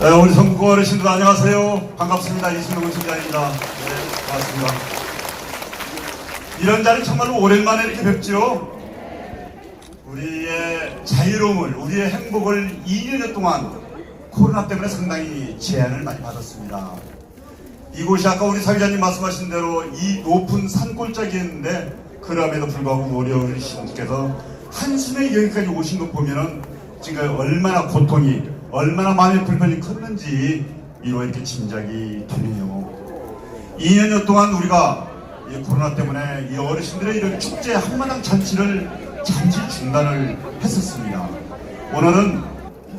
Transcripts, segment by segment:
네, 우리 성국 어르신들 안녕하세요. 반갑습니다. 이승용 팀장입니다. 네, 반갑습니다. 이런 자리 정말로 오랜만에 이렇게 뵙죠. 우리의 자유로움을, 우리의 행복을 2년여 동안 코로나 때문에 상당히 제한을 많이 받았습니다. 이곳이 아까 우리 사회자님 말씀하신 대로 이 높은 산골짜기였는데 그럼에도 불구하고 우리 어르신께서 한숨에 여기까지 오신 것 보면은 지금 얼마나 고통이 얼마나 마음의 불편이 컸는지 이로 이렇게 짐작이 되네요. 2년여 동안 우리가 이 코로나 때문에 이 어르신들의 이런 축제 한마당 잔치를 잠시 중단을 했었습니다. 오늘은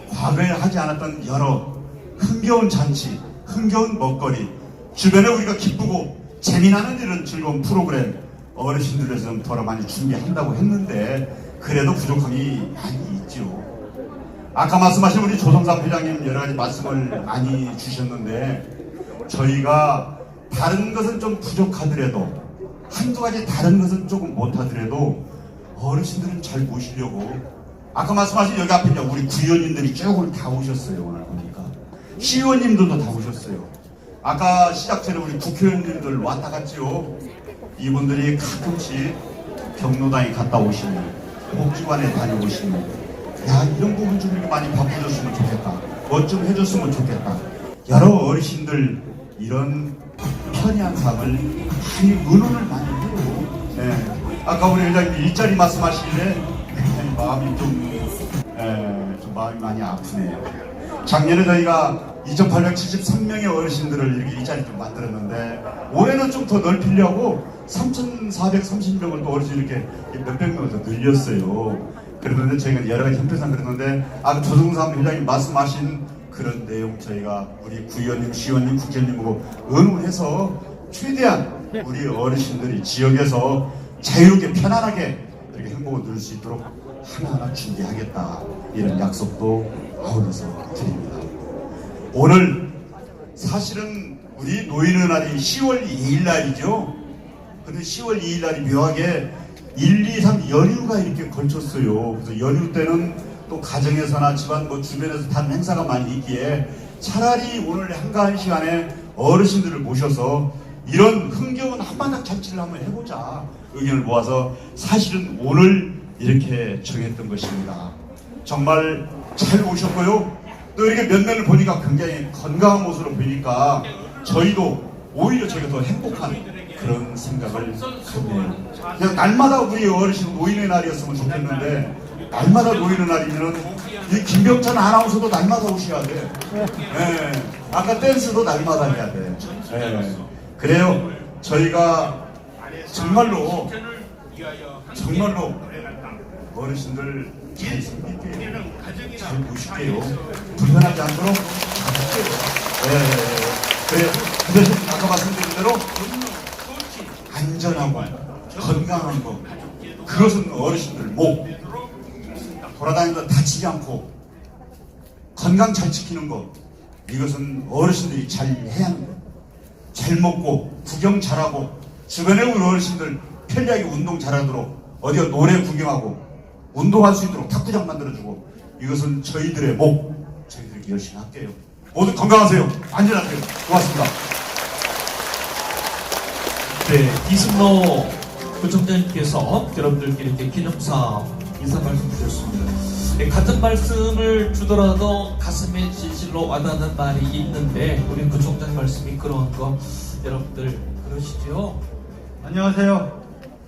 과거에 하지 않았던 여러 흥겨운 잔치, 흥겨운 먹거리, 주변에 우리가 기쁘고 재미나는 이런 즐거운 프로그램 어르신들에서 좀더 많이 준비한다고 했는데 그래도 부족함이 많이 있죠. 아까 말씀하신 우리 조성삼 회장님 여러 가지 말씀을 많이 주셨는데 저희가 다른 것은 좀 부족하더라도 한두 가지 다른 것은 조금 못하더라도 어르신들은 잘 모시려고. 아까 말씀하신 여기 앞에 우리 구의원님들이 쭉 다 오셨어요 오늘 보니까. 시의원님들도 다 오셨어요. 아까 시작 전에 우리 국회의원님들 왔다 갔지요? 이분들이 가끔씩 경로당에 갔다 오시는 복지관에 다녀오시는 야 이런 부분 좀 많이 바꿔줬으면 좋겠다 뭐 좀 해줬으면 좋겠다 여러 어르신들 이런 삶을 많이 의논을 많이 해요 네. 아까 우리 회장님 일자리 말씀하시길래 굉장히 마음이 좀, 에, 좀 마음이 많이 아프네요 작년에 저희가 2,873명의 어르신들을 이렇게 일자리 좀 만들었는데 올해는 좀 더 넓히려고 3,430명을 또 어르신 이렇게 몇백 명을 더 늘렸어요. 그러는데 저희가 여러 가지 형태상 그랬는데 아까 조성삼 회장님 말씀하신 그런 내용 저희가 우리 구의원님, 시의원님, 국회의원님하고 의논해서 최대한 우리 어르신들이 지역에서 자유롭게 편안하게 이렇게 행복을 누릴 수 있도록 하나하나 준비하겠다 이런 약속도 아울러서 드립니다. 오늘 사실은 우리 노인의 날이 10월 2일 날이죠. 근데 10월 2일 날이 묘하게 1, 2, 3 연휴가 이렇게 걸쳤어요. 그래서 연휴 때는 또 가정에서나 집안 뭐 주변에서 다른 행사가 많이 있기에 차라리 오늘 한가한 시간에 어르신들을 모셔서 이런 흥겨운 한바닥 잔치를 한번 해보자 의견을 모아서 사실은 오늘 이렇게 정했던 것입니다. 정말 잘 오셨고요. 또 이렇게 몇 면을 보니까 굉장히 건강한 모습으로 보니까 저희도 오히려 저희가 더 행복한 그런 생각을 갖네요. 그냥 날마다 우리 어르신 노인의 날이었으면 좋겠는데 날마다 노인의 날이면은 이 김병찬 아나운서도 날마다 오셔야 돼. 예. 아까 댄스도 날마다 해야 돼. 예. 그래요. 저희가 정말로 정말로 어르신들 잘 섬길게요. 잘 모실게요. 불편하지 않도록 잘 할게요. 예, 예, 예. 그래요. 그 대신 아까 말씀드린 대로 안전하고 건강한 거 그것은 어르신들 목 돌아다니면서 다치지 않고 건강 잘 지키는 거 이것은 어르신들이 잘 해야 하는 거. 잘 먹고 구경 잘하고 주변에 우리 어르신들 편리하게 운동 잘하도록 어디가 노래 구경하고 운동할 수 있도록 탁구장 만들어주고 이것은 저희들의 목 저희들이 열심히 할게요. 모두 건강하세요. 안전하세요. 고맙습니다 네, 이승로 부총장님께서 여러분들께 이렇게 기념사 인사 말씀 주셨습니다. 네, 같은 말씀을 주더라도 가슴에 진실로 와닿는 말이 있는데 우리 부총장 말씀이 그런 거 여러분들 그러시죠? 안녕하세요.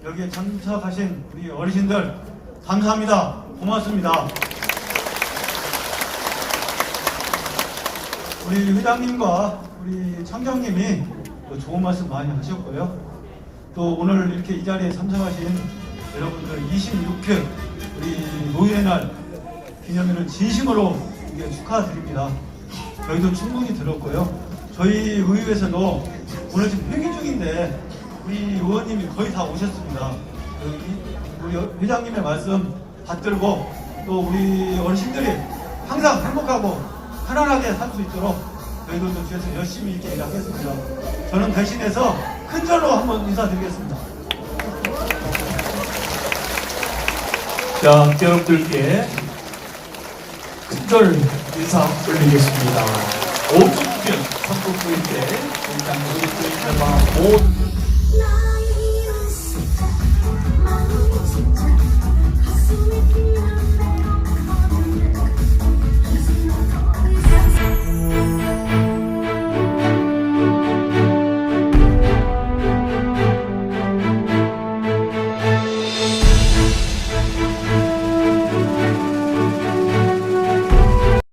여기에 참석하신 우리 어르신들 감사합니다. 고맙습니다. 우리 회장님과 우리 청장님이 또 좋은 말씀 많이 하셨고요. 또 오늘 이렇게 이 자리에 참석하신 여러분들 26회 우리 노인의 날 기념일은 진심으로 축하드립니다. 저희도 충분히 들었고요. 저희 의회에서도 오늘 지금 회기 중인데 우리 의원님이 거의 다 오셨습니다. 그 이- 우리 회장님의 말씀 받들고 또 우리 어르신들이 항상 행복하고 편안하게 살 수 있도록 저희들도 뒤에서 열심히 이렇게 일하겠습니다. 저는 대신해서 큰 절로 한번 인사드리겠습니다. 자, 여러분들께 큰절 인사 올리겠습니다. 오종균 선곡부인데 일단 우리 또 있는 오 나이